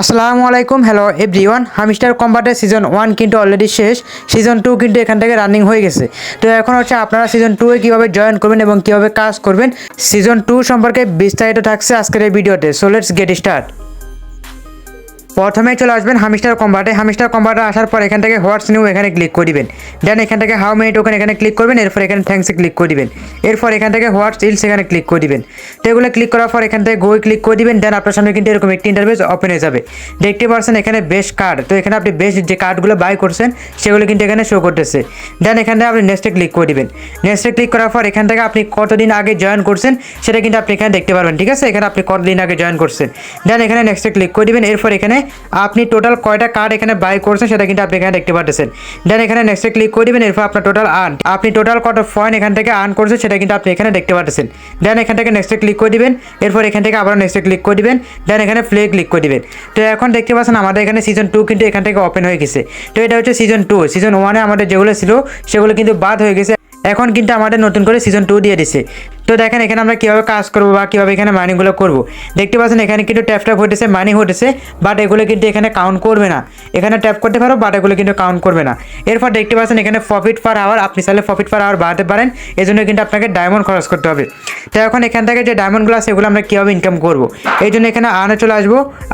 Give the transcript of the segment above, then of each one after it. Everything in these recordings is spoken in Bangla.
আসসালামু আলাইকুম হ্যালো এভরি ওয়ান হামিস্টার কম্বাটের সিজন ওয়ান কিন্তু অলরেডি শেষ। সিজন টু কিন্তু এখান থেকে রানিং হয়ে গেছে। তো এখন হচ্ছে আপনারা সিজন টুয়ে কীভাবে জয়েন করবেন এবং কীভাবে কাজ করবেন? সিজন টু সম্পর্কে বিস্তারিত থাকছে আজকের এই ভিডিওতে সো লেটস গেট স্টার্ট প্রথমে চলে আসবেন হামিস্টার কম্বাটে। হামিস্টার কম্বাটে আসার পর এখান থেকে হোয়াটস নিউ এখানে ক্লিক করে দিবেন দেন এখান থেকে হাউ মেনি টোকেন এখানে ক্লিক করবেন, এরপর এখানে থ্যাঙ্কসে ক্লিক করে দিবেন এরপর এখান থেকে হোয়াটস ইলস এখানে ক্লিক করে দিবেন তো এগুলো ক্লিক করার পর এখান থেকে গোয়ে ক্লিক করে দিবেন দেন আপনার সামনে কিন্তু এরকম একটি ইন্টারভেস ওপেন হয়ে যাবে। দেখতে পারছেন এখানে বেস্ট কার্ড তো এখানে আপনি বেস্ট যে কার্ডগুলো বাই করছেন, সেগুলো কিন্তু এখানে শো করতেছে। দেন এখান থেকে আপনি নেক্সটে ক্লিক করে দিবেন নেক্সটে ক্লিক করার পর এখান থেকে আপনি কতদিন আগে জয়েন করছেন, সেটা কিন্তু আপনি এখানে দেখতে পারবেন, ঠিক আছে? এখানে আপনি কতদিন আগে জয়েন করছেন। দেন এখানে নেক্সটে ক্লিক করে দিবেন এরপর এখানে আপনি টোটাল কয়টা কার্ড এখানে বাই করছেন সেটা কিন্তু আপনি এখানে দেখতে পাচ্ছেন দেন এখানে নেক্সটে ক্লিক করে দিবেন, এরপর আপনার টোটাল আর্ন আপনি টোটাল কত পয়েন্ট এখান থেকে আর্ন করছেন সেটা কিন্তু আপনি এখানে দেখতে পাচ্ছেন দেন এখান থেকে নেক্সটে ক্লিক করে দিবেন, এরপর এখান থেকে আবার নেক্সটে ক্লিক করে দিবেন দেন এখানে প্লে ক্লিক করে দিবেন। তো এখন দেখতে পাচ্ছেন আমাদের এখানে সিজন টু কিন্তু এখান থেকে ওপেন হয়ে গেছে। তো এটা হচ্ছে সিজন টু সিজন ওয়ানে আমাদের যেগুলো ছিল, সেগুলো কিন্তু বাদ হয়ে গেছে। এখন কিন্তু আমাদের নতুন করে সিজন টু দিয়ে দিছে। তো দেখেন এখানে আমরা কীভাবে কাজ করব বা কীভাবে এখানে মানিগুলো করব। দেখতে পাচ্ছেন এখানে কিন্তু ট্যাপ ট্যাপ হতেছে মানি হতেছে বাট এগুলো কিন্তু এখানে কাউন্ট করবে না। এখানে ট্যাপ করতে পারো বাট এগুলো কিন্তু কাউন্ট করবে না। এরপর দেখতে পাচ্ছেন এখানে প্রফিট পার আওয়ার আপনি চাইলে প্রফিট পার আওয়ার বাড়াতে পারেন এই জন্য কিন্তু আপনাকে ডায়মন্ড খরচ করতে হবে। তো এখন এখান থেকে যে ডায়মন্ডগুলো আছে, এগুলো আমরা কীভাবে ইনকাম করব? এই জন্য এখানে আনে চলে আসব।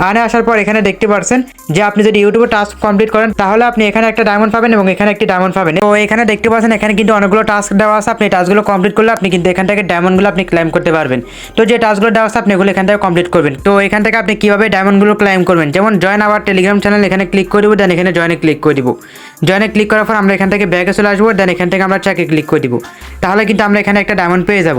আনে আসার পর এখানে দেখতে পাচ্ছেন যে আপনি যদি ইউটিউবে টাস্ক কমপ্লিট করেন, তাহলে আপনি এখানে একটা ডায়মন্ড পাবেন এবং এখানে একটি ডায়মন্ড পাবেন। তো এখানে দেখতে পাচ্ছেন এখানে কিন্তু অনেকগুলো টাস্ক দেওয়া আছে, আপনি টাস্কগুলো কমপ্লিট করলে আপনি কিন্তু এখান থেকে ডায়মন্ডগুলো আপনি ক্লাইম করতে পারবেন। তো যে টাস্কগুলো দেওয়া আছে আপনি এগুলো এখান থেকে কমপ্লিট করবেন। তো এখান থেকে আপনি কীভাবে ডায়মন্ডগুলো ক্লাইম করবেন? যেমন জয়েন আওয়ার টেলিগ্রাম চ্যানেল এখানে ক্লিক করে দেবো দেন এখানে জয়েনে ক্লিক করে দিব। জয়েনে ক্লিক করার পর আমরা এখান থেকে ব্যাগে চলে আসব দেন এখান থেকে আমরা চাকে ক্লিক করে দিব। তাহলে কিন্তু আমরা এখানে একটা ডায়মন্ড পেয়ে যাব।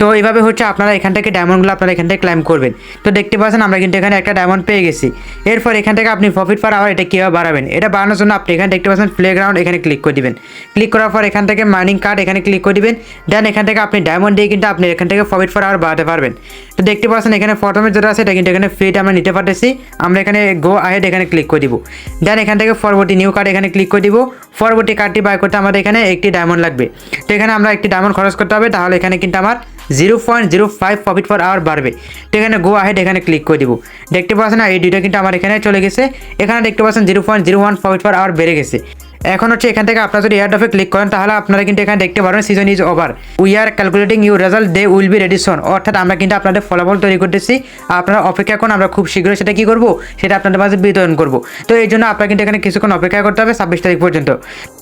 তো এইভাবে হচ্ছে আপনারা এখান থেকে ডায়মন্ডগুলো আপনারা এখান থেকে ক্লাইম করবেন। তো দেখতে পাচ্ছেন আমরা কিন্তু এখানে একটা ডায়মন্ড পেয়ে গেছি। এরপর এখান থেকে আপনি প্রফিট পার আবার এটা কীভাবে বাড়াবেন? এটা বাড়ানোর জন্য আপনি এখানে দেখতে পাচ্ছেন প্লেগ্রাউন্ড এখানে ক্লিক করে দিবেন। ক্লিক করার পর এখান থেকে মাইনিং কার্ড এখানে ক্লিক করে দিবেন। দেন এখান থেকে আপনি ডায়মন্ড দিয়ে কিন্তু আপনি এখান থেকে প্রফিট পার আবার বাড়াতে পারবেন। তো দেখতে পাচ্ছেন এখানে প্রথমে যেটা আছে এটা কিন্তু এখানে ফ্রিটা আমরা নিতে পারতেছি। আমরা এখানে গো আহেড এখানে ক্লিক করে দিব। দেন এখান থেকে পরবর্তী নিউ কার্ড এখানে ক্লিক করে দিব। পরবর্তী কার্ডটি বাই করতে আমাদের এখানে একটি ডায়মন্ড লাগবে। তো এখানে আমরা একটি ডায়মন্ড খরচ করতে হবে। তাহলে এখানে কিন্তু আমার zero point zero five profit per hour বাড়বে। তো এখানে গো আহেড এখানে ক্লিক করে দিব। দেখতে পাচ্ছেন এই দুইটা কিন্তু আমার এখানে চলে গেছে। এখানে দেখতে পাচ্ছেন zero point zero one profit per hour বেড়ে গেছে। এখন হচ্ছে এখান থেকে আপনারা যদি এয়ারডফে ক্লিক করেন, তাহলে আপনারা কিন্তু এখানে দেখতে পারবেন season is over we are calculating you result they will be ready soon অর্থাৎ আমরা কিন্তু আপনাদের ফলাফল তৈরি করতেছি। আপনারা অপেক্ষা করুন, আমরা খুব শীঘ্রই সেটা কী করব? সেটা আপনাদের মাঝে বিতরণ করব। তো এই জন্য আপনার কিন্তু এখানে কিছুক্ষণ অপেক্ষা করতে হবে, ছাব্বিশ তারিখ পর্যন্ত।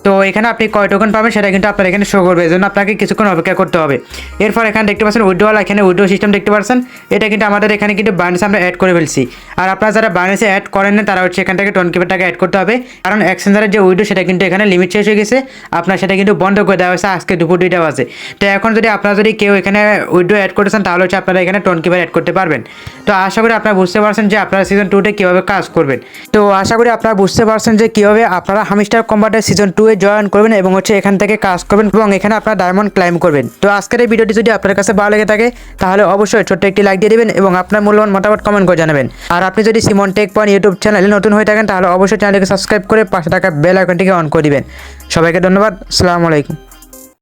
তো এখানে আপনি কয় টোকন পাবেন, সেটা কিন্তু আপনার এখানে শো করবে। এই জন্য আপনাকে কিছুক্ষণ অপেক্ষা করতে হবে। এরপর এখানে দেখতে পাচ্ছেন উইড্রোয়াল এখানে উইড্রো সিস্টেম দেখতে পাচ্ছেন। এটা কিন্তু আমাদের এখানে কিন্তু বার্নেসে আমরা অ্যাড করে ফেলছি। আর আপনারা যারা বার্নেসে অ্যাড করেন না, তারা হচ্ছে এখান থেকে কিপের টাকা অ্যাড করতে হবে। কারণ এক্সচেঞ্জারের যে উইড্রো সেটা কিন্তু এখানে লিমিট শেষ হয়ে গেছে। আপনার সেটা কিন্তু বন্ধ করে দেওয়া হয়েছে। আজকে দুপুর দুইটা বাজে। তো এখন যদি আপনারা যদি কেউ এখানে উইড্রো অ্যাড করেছেন তাহলে হচ্ছে আপনারা এখানে টোন কিপার অ্যাড করতে পারবেন। তো আশা করি আপনারা বুঝতে পারছেন যে আপনারা সিজন টুতে কীভাবে কাজ করবেন। তো আশা করি আপনারা বুঝতে পারছেন যে কীভাবে আপনারা হামিস্টার কম্বাটের সিজন টু এ জয়েন করবেন এবং হচ্ছে এখান থেকে কাজ করবেন এবং এখানে আপনারা ডায়মন্ড ক্লাইম করবেন। তো আজকের এই ভিডিওটি যদি আপনার কাছে ভালো লেগে থাকে, তাহলে অবশ্যই ছোট্ট একটি লাইক দিয়ে দেবেন এবং আপনার মূল্যবান মতামত কমেন্ট করে জানাবেন। আর আপনি যদি সিমন টেক পয়েন্ট ইউটিউব চ্যানেলে নতুন হয়ে থাকেন, তাহলে অবশ্যই চ্যানেলকে সাবস্ক্রাইব করে পাশে থাকা বেল আইকনটিকে অন করে দিবেন সবাইকে ধন্যবাদ। আসসালামু আলাইকুম।